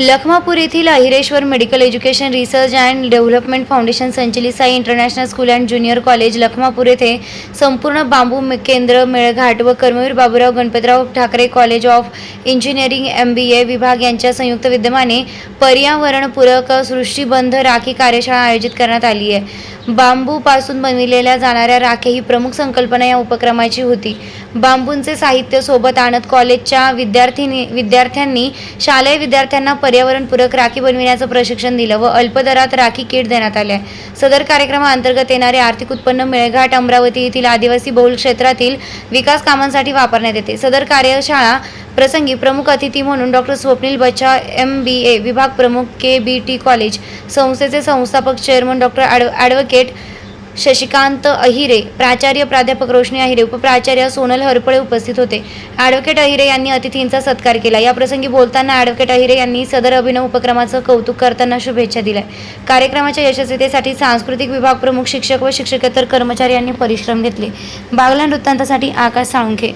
लखमापूर येथील Ahireshwar medical education research and development foundation संचलित Sai international school and junior college Lakhmapur येथे संपूर्ण बांबू केंद्र मेळघाट व Karmaveer Baburao Ganpatrao Thackeray college of engineering M B A विभाग यांच्या संयुक्त विद्यमाने पर्यावरणपूरक सृष्टीबंध राखी कार्यशाळा आयोजित करण्यात आली आहे. बांबूपासून बनविलेल्या जाणाऱ्या राखे ही प्रमुख संकल्पना या उपक्रमाची होती. बांबूंचे साहित्य सोबत आणत कॉलेजच्या विद्यार्थिनी विद्यार्थ्यांनी शालेय विद्यार्थ्यांना पर्यावरणपूरक राखी बनविण्याचं प्रशिक्षण दिलं व अल्पदरात राखी किट देण्यात आल्या. सदर कार्यक्रमाअंतर्गत येणारे आर्थिक उत्पन्न मेळघाट अमरावती येथील आदिवासी बहुल क्षेत्रातील विकास कामांसाठी वापरण्यात येते. सदर कार्यशाळा प्रसंगी प्रमुख अतिथी म्हणून डॉक्टर स्वप्नील बच्चा एम बी ए विभाग प्रमुख के बी टी कॉलेज संस्थेचे संस्थापक chairman doctor ad advocate Shashikant Ahire प्राचार्य प्राध्यापक रोशनी अहिरे उपप्राचार्य सोनल हरपळे उपस्थित होते. ॲडव्होकेट अहिरे यांनी अतिथींचा सत्कार केला. या प्रसंगी बोलताना ॲडव्होकेट अहिरे यांनी सदर अभिनव उपक्रमाचं कौतुक करताना शुभेच्छा दिल्या. कार्यक्रमाच्या यशस्वीतेसाठी सांस्कृतिक विभाग प्रमुख शिक्षक व शिक्षकेतर कर्मचारी यांनी परिश्रम घेतले. बागला वृत्तांतासाठी आकाश साळुंखे